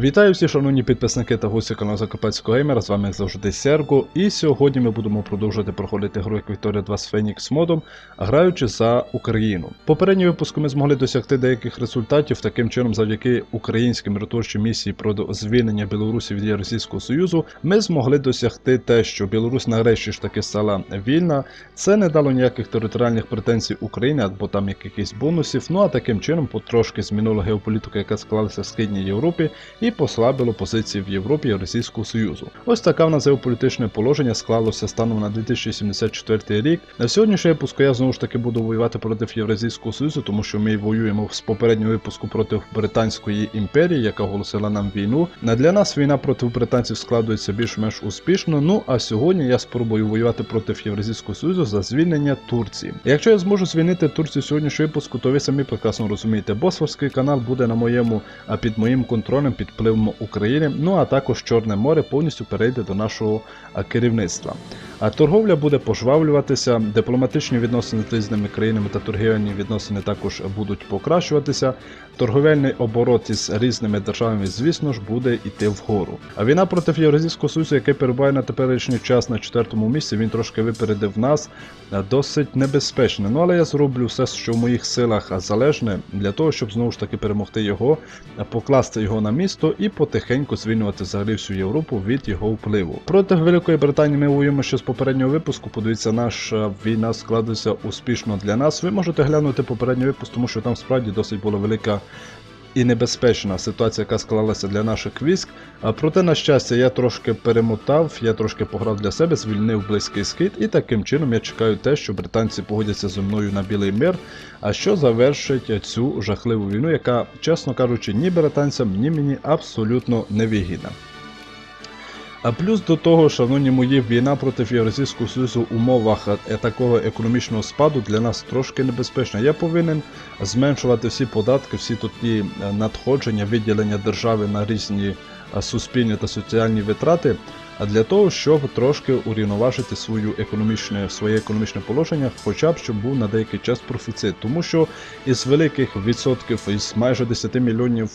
Вітаю всі шановні підписники та гості каналу Закопецького геймера. З вами як завжди Серго. І сьогодні ми будемо продовжувати проходити гру як Victoria 2 з Phoenix модом, граючи за Україну. В випуску ми змогли досягти деяких результатів. Таким чином, завдяки українським миротворчій місії про звільнення Білорусі від Російського Союзу, ми змогли досягти те, що Білорусь нарешті ж таки стала вільна. Це не дало ніяких територіальних претензій Україні або там якихось бонусів. Ну а таким чином потрошки змінило геополітику, яка склалася в Східній Європі і послабило позиції в Європі і Російського Союзу. Ось таке в нас геополітичне положення склалося станом на 2074 рік. На сьогоднішній випуску я знову ж таки буду воювати проти Євразійського Союзу, тому що ми воюємо з попереднього випуску проти Британської імперії, яка оголосила нам війну. На для нас війна проти британців складується більш-менш успішно. Ну а сьогодні я спробую воювати проти Євразійського Союзу за звільнення Турції. Якщо я зможу звільнити Турцію сьогоднішнього випуску, то ви самі прекрасно розумієте, Босфорський канал буде на моєму а під моїм контролем, під впливом України. Ну а також Чорне море повністю перейде до нашого керівництва. А торговля буде пожвавлюватися, дипломатичні відносини з різними країнами та торгівельні відносини також будуть покращуватися. Торговельний оборот із різними державами, звісно ж, буде йти вгору. А війна проти Євразійського Союзу, який перебуває на теперішній час на четвертому місці, він трошки випередив нас е, досить небезпечно. Ну але я зроблю все, що в моїх силах залежне, для того, щоб знову ж таки перемогти його, е, покласти його на місто і потихеньку звільнювати взагалі всю Європу від його впливу. Проти Великої Британії ми воюємо ще з попереднього випуску. Подивіться, наша війна складується успішно для нас. Ви можете глянути попередній випуск, тому що там справді досить була велика. І небезпечна ситуація, яка склалася для наших військ. А проте, на щастя, я трошки перемотав, я трошки пограв для себе, звільнив близький схід, і таким чином я чекаю те, що британці погодяться зі мною на білий мир, а що завершить цю жахливу війну, яка, чесно кажучи, ні британцям, ні мені абсолютно не вигідна. А плюс до того, шановні мої, війна проти Євразійського Союзу в умовах е, такого економічного спаду для нас трошки небезпечна. Я повинен зменшувати всі податки, всі ті е, надходження, виділення держави на різні е, суспільні та соціальні витрати. А для того, щоб трошки урівноважити свою економічне, своє економічне положення, хоча б щоб був на деякий час профіцит. Тому що із великих відсотків, із майже 10 мільйонів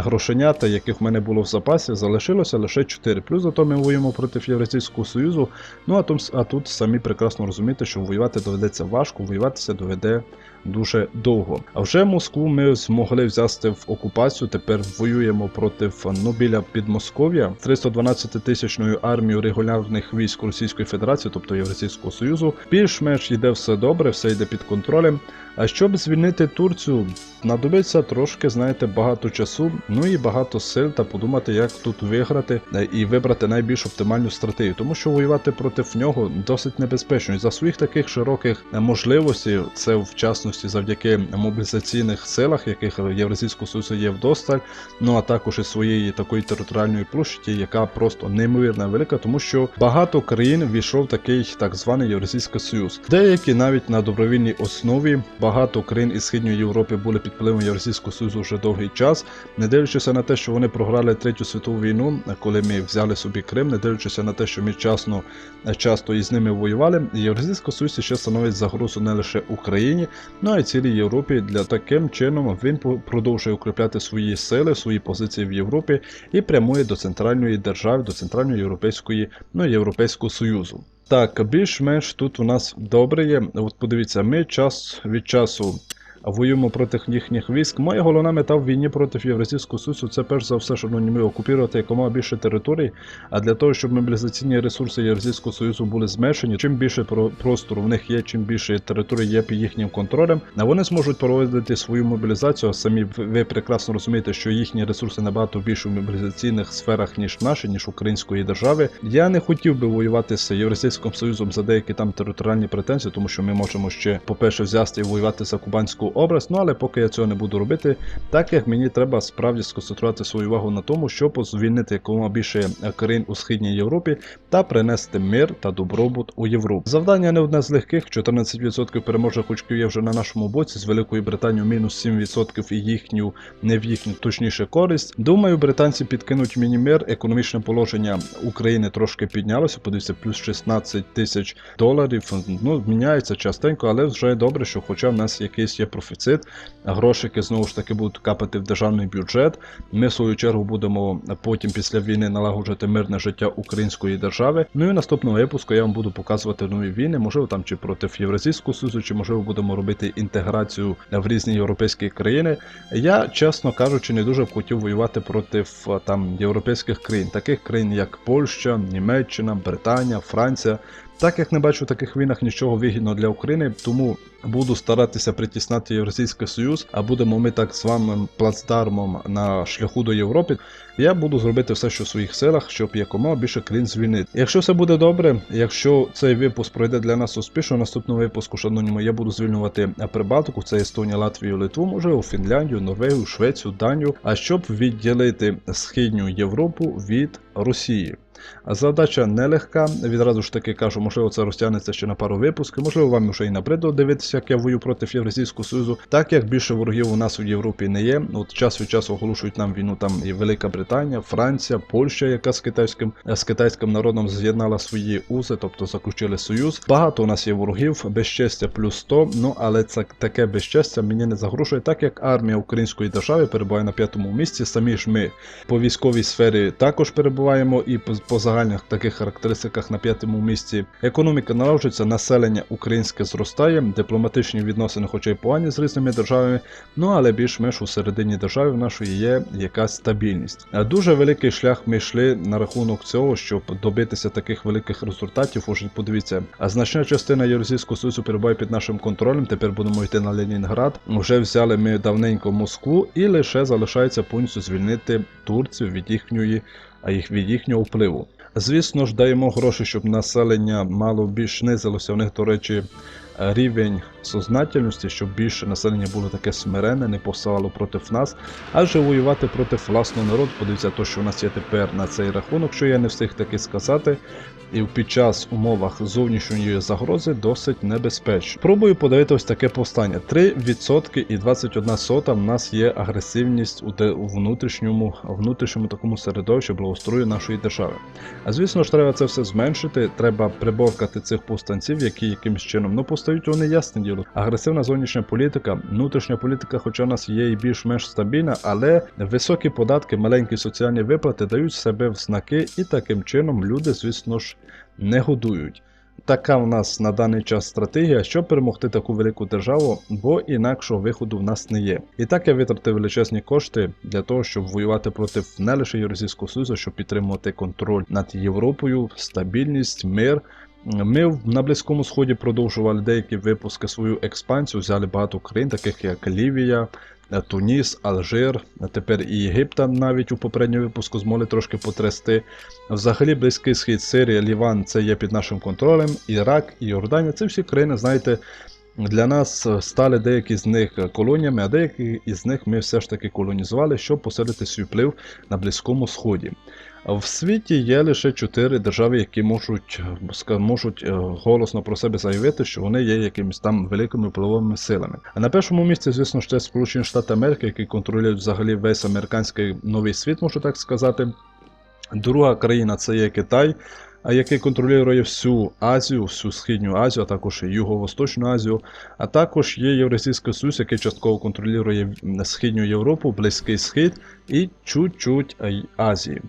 грошенята, яких в мене було в запасі, залишилося лише 4. Плюс зато ми воюємо проти Євразійського Союзу. Ну а тут, а тут самі прекрасно розумієте, що воювати доведеться важко, воюватися доведе дуже довго. А вже Москву ми змогли взяти в окупацію. Тепер воюємо проти ну, біля Підмосков'я 312 тисячною армією регулярних військ Російської Федерації, тобто Євразійського Союзу. Більш-менш йде все добре, все йде під контролем. А щоб звільнити Турцію, знадобиться трошки, знаєте, багато часу, ну і багато сил та подумати, як тут виграти е, і вибрати найбільш оптимальну стратегію, тому що воювати проти нього досить небезпечно. І за своїх таких широких е, можливостей, це в частності завдяки мобілізаційних силах, яких Євразійського Союзу є вдосталь, ну а також і своєї такої територіальної площі, яка просто неймовірно велика, тому що багато країн війшов такий так званий Євразійський Союз, деякі навіть на добровільній основі. Багато країн із східної Європи були під впливом Євразійського Союзу вже довгий час, не дивлячись на те, що вони програли Третю світову війну, коли ми взяли собі Крим, не дивлячись на те, що ми часно, часто із ними воювали. Євразійський Союз ще становить загрозу не лише Україні, ну а й цілій Європі. Для таким чином він продовжує укріпляти свої сили, свої позиції в Європі і прямує до центральної держави, до центральної європейської, ну Європейського Союзу. Так, більш-менш тут у нас добре є. От подивіться, ми час від часу воюємо проти їхніх військ. Моя головна мета в війні проти Євразійського Союзу це перш за все, ну, ми окупувати якомога більше територій. А для того, щоб мобілізаційні ресурси Євразійського Союзу були зменшені, чим більше простору в них є, чим більше території є під їхнім контролем, а вони зможуть проводити свою мобілізацію. Самі ви прекрасно розумієте, що їхні ресурси набагато більше в мобілізаційних сферах, ніж наші, ніж української держави. Я не хотів би воювати з Євразійським Союзом за деякі там територіальні претензії, тому що ми можемо ще, по-перше, взяти і воювати за Кубанську образ. Ну але поки я цього не буду робити, так як мені треба справді сконцентрувати свою увагу на тому, щоб звільнити якомога більше країн у східній Європі та принести мир та добробут у Європу. Завдання не одне з легких: 14% переможних очків є вже на нашому боці з Великою Британією мінус 7% і їхню, не в їхню, точніше користь. Думаю, британці підкинуть мені мир. Економічне положення України трошки піднялося. Подивіться, плюс 16 тисяч доларів. Ну міняється частенько, але вже добре, що хоча в нас якийсь є профіт профіцит. Грошики знову ж таки будуть капати в державний бюджет. Ми в свою чергу будемо потім після війни налагоджувати мирне життя української держави. Ну і в наступному випуску я вам буду показувати нові війни, можливо, там чи проти Євразійського Союзу, чи можливо будемо робити інтеграцію в різні європейські країни. Я, чесно кажучи, не дуже б хотів воювати проти там європейських країн, таких країн як Польща, Німеччина, Британія, Франція. Так як не бачу в таких війнах нічого вигідного для України, тому буду старатися притіснати Євразійський Союз, а будемо ми так званим плацдармом на шляху до Європи. Я буду зробити все, що в своїх силах, щоб якомога більше країн звільнити. Якщо все буде добре, якщо цей випуск пройде для нас успішно, наступного випуску, шановні мої, я буду звільнювати Прибалтику, це Естонія, Латвію, Литву, можливо, Фінляндію, Норвегію, Швецію, Данію, а щоб відділити східню Європу від Росії. Задача нелегка. Відразу ж таки кажу, можливо, це розтягнеться ще на пару випусків. Можливо, вам вже і набридло дивитися, як я вою проти Євразійського Союзу. Так як більше ворогів у нас у Європі не є. От час від часу оголошують нам війну там і Велика Британія, Франція, Польща, яка з китайським з китайським народом з'єднала свої узи, тобто заключили союз. Багато у нас є ворогів, безчестя плюс 100, Ну але це таке безчестя мені не загрожує, так як армія української держави перебуває на п'ятому місці. Самі ж ми по військовій сфері також перебуваємо і по, по загальних таких характеристиках на п'ятому місці. Економіка налагоджується, населення українське зростає, дипломатичні відносини, хоча й погані з різними державами, ну але більш-менш у середині держави в нашої є якась стабільність. Дуже великий шлях ми йшли на рахунок цього, щоб добитися таких великих результатів. Уже подивіться, а значна частина Євразійського союзу перебуває під нашим контролем. Тепер будемо йти на Ленінград. Вже взяли ми давненько Москву, і лише залишається повністю звільнити Турцію від їхньої, а їх від їхнього впливу. Звісно ж, даємо гроші, щоб населення мало більш низилося. У них, до речі, рівень сознательності, щоб більше населення було таке смирене, не повставало проти нас, адже воювати проти власного народу, подивіться, то, що у нас є тепер на цей рахунок, що я не встиг таки сказати. І під час умовах зовнішньої загрози досить небезпечно. Пробую подивити ось таке повстання. 3% і 21 сота в нас є агресивність у, внутрішньому внутрішньому такому середовищі благоустрою нашої держави. А звісно ж, треба це все зменшити. Треба приборкати цих повстанців, які якимось чином ну постають вони ясне діло. Агресивна зовнішня політика, внутрішня політика, хоча в нас є і більш-менш стабільна, але високі податки, маленькі соціальні виплати дають себе в знаки, і таким чином люди, звісно ж, не годують. Така в нас на даний час стратегія, щоб перемогти таку велику державу, бо інакшого виходу в нас не є. І так я витратив величезні кошти для того, щоб воювати проти не лише Євразійського Союзу, щоб підтримувати контроль над Європою, стабільність, мир. Ми на Близькому Сході продовжували деякі випуски свою експансію, взяли багато країн, таких як Лівія, Туніс, Алжир, тепер і Єгипта навіть у попередньому випуску змогли трошки потрясти. Взагалі, Близький Схід, Сирія, Ліван це є під нашим контролем, Ірак і Йорданія це всі країни, знаєте, для нас стали деякі з них колоніями, а деякі із них ми все ж таки колонізували, щоб посилити свій вплив на Близькому Сході. В світі є лише чотири держави, які можуть можуть е, голосно про себе заявити, що вони є якимись там великими впливовими силами. А на першому місці, звісно це Сполучені Штати Америки, які контролюють взагалі весь американський новий світ, можу так сказати. Друга країна це є Китай який контролює всю Азію, всю Східню Азію, а також Юго-Восточну Азію, а також є Євразійський Союз, який частково контролює Східню Європу, Близький Схід і чуть-чуть Азії.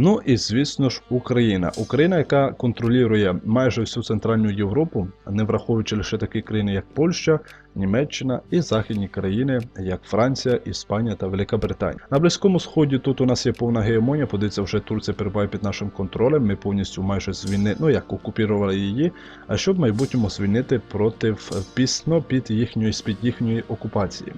Ну і звісно ж Україна. Україна, яка контролює майже всю Центральну Європу, не враховуючи лише такі країни, як Польща, Німеччина і західні країни, як Франція, Іспанія та Велика Британія. На близькому сході тут у нас є повна геомонія. Подивіться, вже Турція перебуває під нашим контролем. Ми повністю майже звільнили, ну як окупірували її, а щоб в майбутньому звільнити проти пісно під їхньої з під їхньої окупації.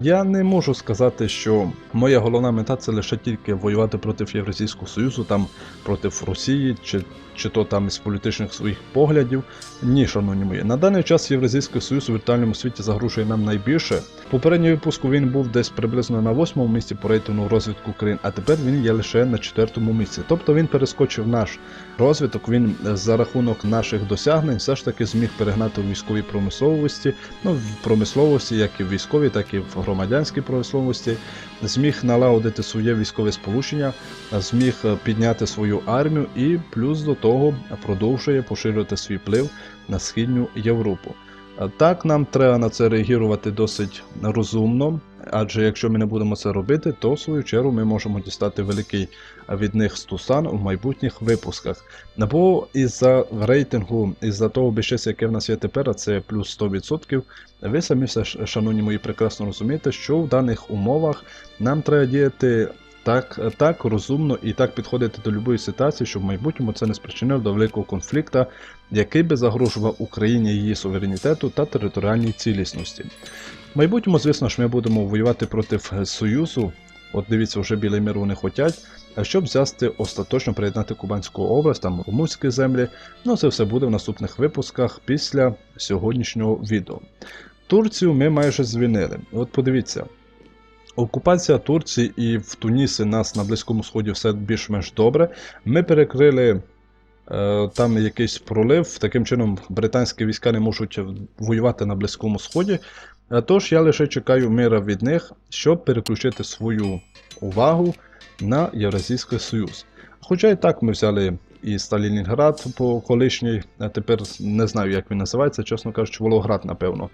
Я не можу сказати, що моя головна мета це лише тільки воювати проти Євразійського Союзу, там проти Росії чи чи то там із політичних своїх поглядів. Ні, шановні мої. На даний час Євразійський Союз у віртуальному світі загрожує нам найбільше. Попередній випуску він був десь приблизно на восьмому місці по рейтингу розвитку країн, а тепер він є лише на четвертому місці. Тобто він перескочив наш розвиток, він за рахунок наших досягнень все ж таки зміг перегнати у військовій промисловості, ну в промисловості, як і в військовій, так і в громадянській промисловості, зміг налагодити своє військове сполучення, зміг підняти свою армію і плюс до того продовжує поширювати свій вплив на східню Європу. Е, Так, нам треба на це реагувати досить розумно, адже якщо ми не будемо це робити, то в свою чергу ми можемо дістати великий від них стусан у майбутніх випусках. Бо із-за рейтингу, із-за того безчестя, яке в нас є тепер, а це плюс 100%, ви самі все, шановні мої, прекрасно розумієте, що в даних умовах нам треба діяти так, так розумно і так підходити до будь-якої ситуації, щоб в майбутньому це не спричинило до великого конфлікту, який би загрожував Україні її суверенітету та територіальній цілісності. Майбутньому, звісно ж, ми будемо воювати проти Союзу. От дивіться, вже білий мир вони хотять, а щоб взяти остаточно приєднати Кубанську область, там румунські землі. Ну це все буде в наступних випусках після сьогоднішнього відео. Турцію ми майже звільнили. От подивіться. Окупація Турції і в Тунісі нас на Близькому Сході все більш-менш добре. Ми перекрили е, там якийсь пролив, таким чином британські війська не можуть воювати на Близькому Сході. Тож я лише чекаю мира від них, щоб переключити свою увагу на Євразійський Союз. Хоча і так ми взяли і Сталінград по колишній, а тепер не знаю, як він називається, чесно кажучи, Волоград, напевно.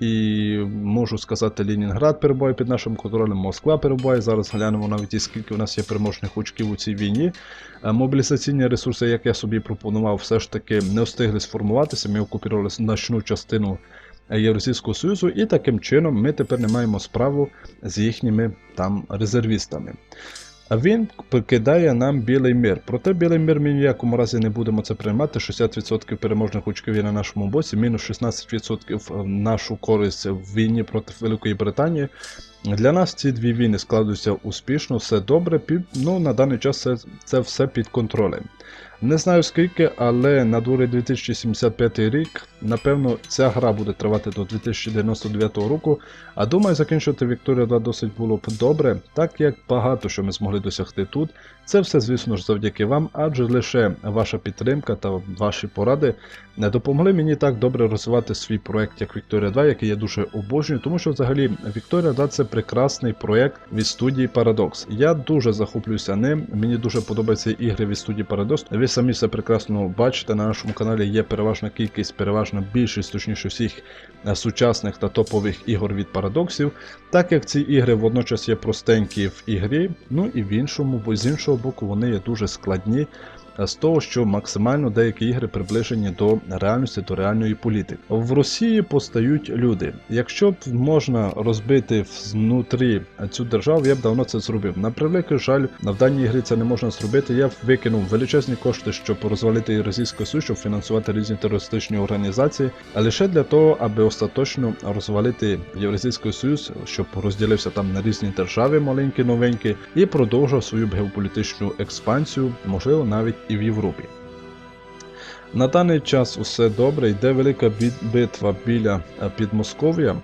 І можу сказати, Ленінград перебуває під нашим контролем, Москва перебуває. Зараз глянемо навіть скільки у нас є переможних очків у цій війні. Мобілізаційні ресурси, як я собі пропонував, все ж таки не встигли сформуватися. Ми окупували значну частину Євразійського Союзу, і таким чином ми тепер не маємо справу з їхніми там резервістами. А він покидає нам білий мир. Проте білий мир ми ніякому разі не будемо це приймати. 60% переможних очків є на нашому боці, мінус 16% в нашу користь в війні проти Великої Британії. Для нас ці дві війни складуються успішно, все добре. Ну, на даний час це, це все під контролем. Не знаю скільки, але на дворі 2075 рік, напевно, ця гра буде тривати до 2099 року. А думаю, закінчити Вікторія 2 досить було б добре, так як багато що ми змогли досягти тут. Це все, звісно ж, завдяки вам, адже лише ваша підтримка та ваші поради не допомогли мені так добре розвивати свій проект, як Вікторія 2, який я дуже обожнюю, тому що взагалі Вікторія 2 це прекрасний проект від студії Paradox. Я дуже захоплююся ним. Мені дуже подобаються ігри від студії Paradox. Самі все прекрасно бачите. На нашому каналі є переважна кількість, переважна більшість, точніше всіх е, сучасних та топових ігор від парадоксів. Так як ці ігри водночас є простенькі в ігрі, ну і в іншому, бо з іншого боку, вони є дуже складні. Е, З того, що максимально деякі ігри приближені до реальності, до реальної політики. В Росії постають люди. Якщо б можна розбити внутрі цю державу, я б давно це зробив. На превеликий жаль, в даній грі це не можна зробити. Я б викинув величезні кошти, щоб розвалити Російську Союз, щоб фінансувати різні терористичні організації, а лише для того, аби остаточно розвалити Євразійський Союз, щоб розділився там на різні держави, маленькі, новенькі, і продовжив свою геополітичну експансію, можливо, навіть і в Європі. На даний час усе добре, йде велика битва біля е, Підмосков'я.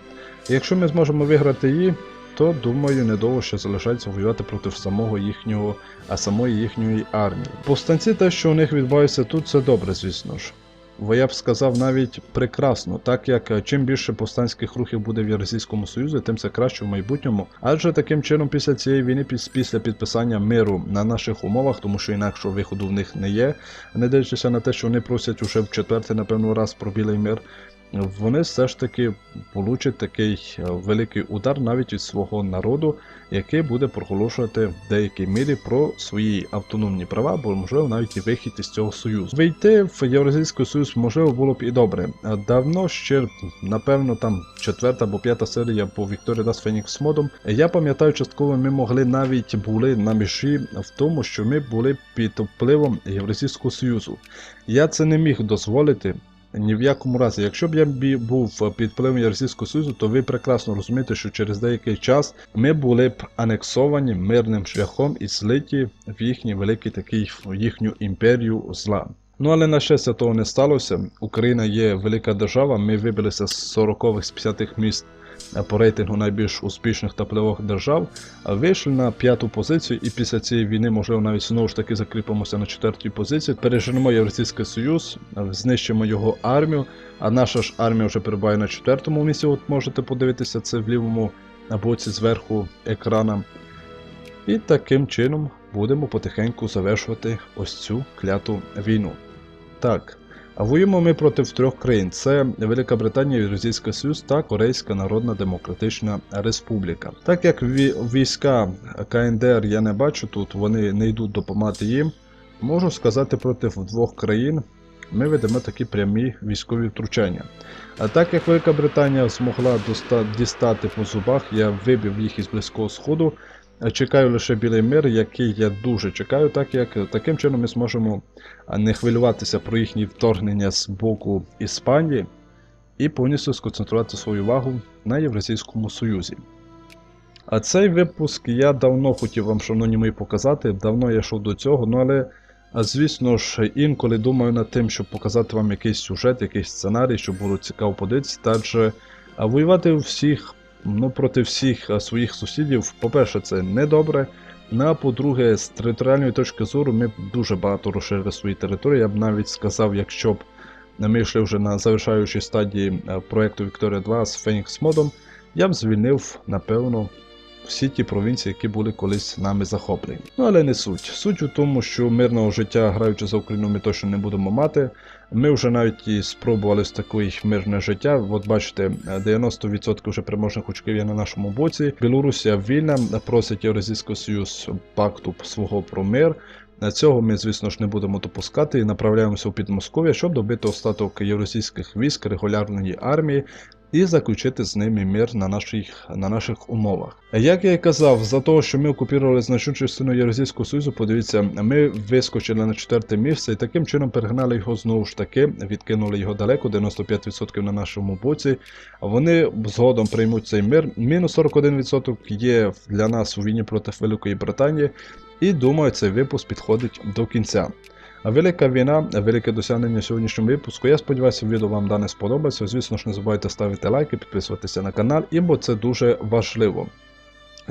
Якщо ми зможемо виграти її, то думаю, недовго ще залишається воювати проти самого їхнього, а самої їхньої армії. Повстанці, те, що у них відбувається тут, це добре, звісно ж. Бо я б сказав навіть прекрасно, так як е, чим більше повстанських рухів буде в Євразійському Союзі, тим це краще в майбутньому. Адже таким чином, після цієї війни, після підписання миру на наших умовах, тому що інакшого виходу в них не є, не дивлячись на те, що вони просять уже в четвертий, напевно, раз про білий мир. Вони все ж таки получать такий е, великий удар навіть від свого народу, який буде проголошувати в деякій мірі про свої автономні права, або можливо навіть і вихід із цього союзу. Вийти в Євразійський Союз можливо було б і добре. Давно ще, напевно, там четверта або п'ята серія по Вікторі Дас Фенікс модом. Я пам'ятаю, частково ми могли навіть були на межі в тому, що ми були під впливом Євразійського Союзу. Я це не міг дозволити. Ні в якому разі, якщо б я був під впливом Євразійського Союзу, то ви прекрасно розумієте, що через деякий час ми були б анексовані мирним шляхом і злиті в їхній великий такий їхню імперію зла. Ну але на щастя того не сталося. Україна є велика держава. Ми вибилися з 40-х, з 50-х міст е, по рейтингу найбільш успішних та впливових держав. Вийшли на п'яту позицію, і після цієї війни, можливо, навіть знову ж таки закріпимося на четвертій позиції. Переженемо Євразійський Союз, е, знищимо його армію. А наша ж армія вже перебуває на четвертому місці. От можете подивитися це в лівому боці зверху екрана. І таким чином будемо потихеньку завершувати ось цю кляту війну. Так, А воюємо ми проти трьох країн: це Велика Британія, Євразійський Союз та Корейська Народна Демократична Республіка. Так як війська КНДР я не бачу тут, вони не йдуть допомагати їм. Можу сказати, проти двох країн ми ведемо такі прямі військові втручання. А так як Велика Британія змогла дістати по зубах, я вибив їх із близького сходу. Чекаю лише білий мир, який я дуже чекаю, так як таким чином ми зможемо не хвилюватися про їхні вторгнення з боку Іспанії і повністю сконцентрувати свою увагу на Євразійському Союзі. А цей випуск я давно хотів вам, шановні мої, показати. Давно я йшов до цього, ну але, звісно ж, інколи думаю над тим, щоб показати вам якийсь сюжет, якийсь сценарій, щоб було цікаво подивитися. Адже воювати всіх, ну, проти всіх своїх сусідів, по-перше, це недобре. Ну, а по-друге, з територіальної точки зору ми б дуже багато розширили свої території. Я б навіть сказав, якщо б ми йшли вже на завершаючій стадії проєкту проекту Victoria 2 з Фенікс модом, я б звільнив, напевно, всі ті провінції, які були колись нами захоплені. Ну але не суть. Суть у тому, що мирного життя, граючи за Україну, ми точно не будемо мати. Ми вже навіть і спробували з такої мирне життя. От бачите, 90% вже переможних очків є на нашому боці. Білорусія вільна, просить Євразійський Союз пакту свого про мир. На цього ми, звісно ж, не будемо допускати і направляємося у Підмосков'я, щоб добити остаток євросійських військ регулярної армії і заключити з ними мир на наших, на наших умовах. Як я і казав, за того, що ми окупували значну частину Євразійського Союзу, подивіться, ми вискочили на четверте місце і таким чином перегнали його знову ж таки, відкинули його далеко, 95% на нашому боці. Вони згодом приймуть цей мир. Мінус 41% є для нас у війні проти Великої Британії. І думаю, цей випуск підходить до кінця. Велика війна, велике досягнення сьогоднішнього випуску. Я сподіваюся, відео вам дане сподобається. Звісно ж, не забувайте ставити лайки, підписуватися на канал, ібо це дуже важливо.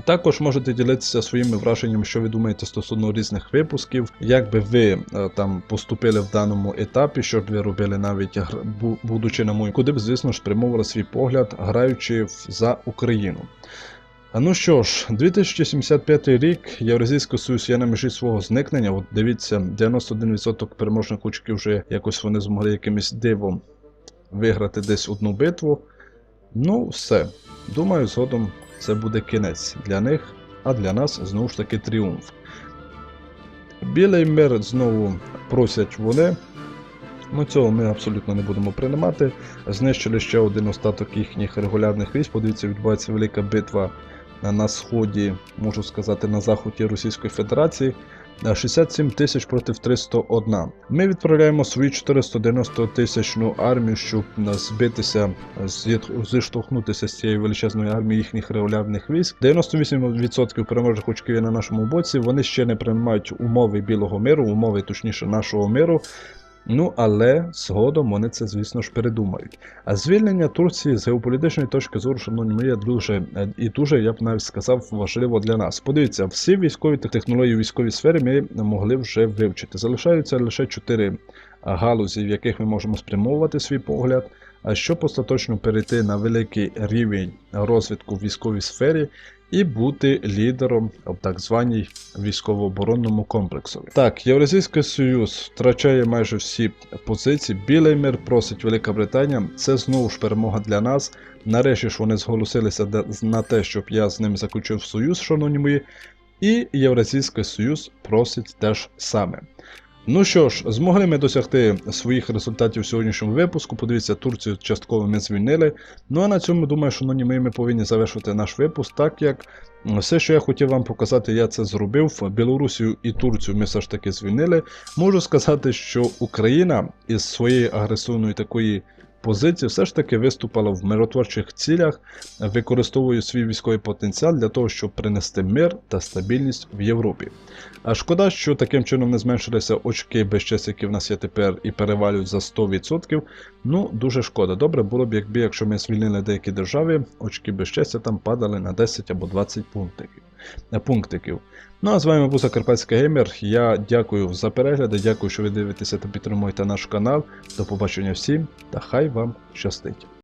Також можете ділитися своїми враженнями, що ви думаєте стосовно різних випусків, як би ви е, там поступили в даному етапі, що б ви робили навіть будучи на мою, куди б, звісно ж, спрямовували свій погляд, граючи за Україну. Ну що ж, 2075 рік Євразійський Союз є на межі свого зникнення. От дивіться, 91% переможних очків вже якось вони змогли якимось дивом виграти десь одну битву. Ну, все. Думаю, згодом це буде кінець для них, а для нас знову ж таки тріумф. Білий мир знову просять вони. Ну, цього ми абсолютно не будемо приймати. Знищили ще один остаток їхніх регулярних військ. Подивіться, відбувається велика битва на сході, можу сказати, на заході Російської Федерації. Е, 67 тисяч проти 301. Ми відправляємо свою 490 тисячну армію, щоб е, збитися, зіштовхнутися з цією величезною армією їхніх регулярних військ. 98% переможних очків на нашому боці. Вони ще не приймають умови білого миру, умови точніше нашого миру. Ну, але згодом вони це, звісно ж, передумають. А звільнення Турції з геополітичної точки зору, шановні мої, дуже е, і дуже, я б навіть сказав, важливо для нас. Подивіться, всі військові та технології у військовій сфері ми могли вже вивчити. Залишаються лише чотири галузі, в яких ми можемо спрямовувати свій погляд. А щоб остаточно перейти на великий рівень розвитку в військовій сфері і бути лідером в так званій військово-оборонному комплексу. Так, Євразійський Союз втрачає майже всі позиції. Білий мир просить Велика Британія. Це знову ж перемога для нас. Нарешті ж вони зголосилися на те, щоб я з ними заключив союз, шановні мої. І Євразійський Союз просить теж саме. Ну що ж, змогли ми досягти своїх результатів в сьогоднішньому випуску. Подивіться, Турцію частково ми звільнили. Ну а на цьому думаю, що ну, ми, повинні завершити наш випуск, так як все, що я хотів вам показати, я це зробив. Білорусію і Турцію ми все ж таки звільнили. Можу сказати, що Україна із своєї агресивної такої позиції все ж таки виступала в миротворчих цілях, використовує свій військовий потенціал для того, щоб принести мир та стабільність в Європі. А шкода, що таким чином не зменшилися очки безчесть, які в нас є тепер, і перевалюють за 100%. Ну, дуже шкода. Добре було б, якби, якщо ми звільнили деякі держави, очки безчестя там падали на 10 або 20 пунктиків. Пунктиків. Ну а з вами був Закарпатський геймер. Я дякую за перегляди, дякую, що ви дивитеся та підтримуєте наш канал. До побачення всім та хай вам щастить!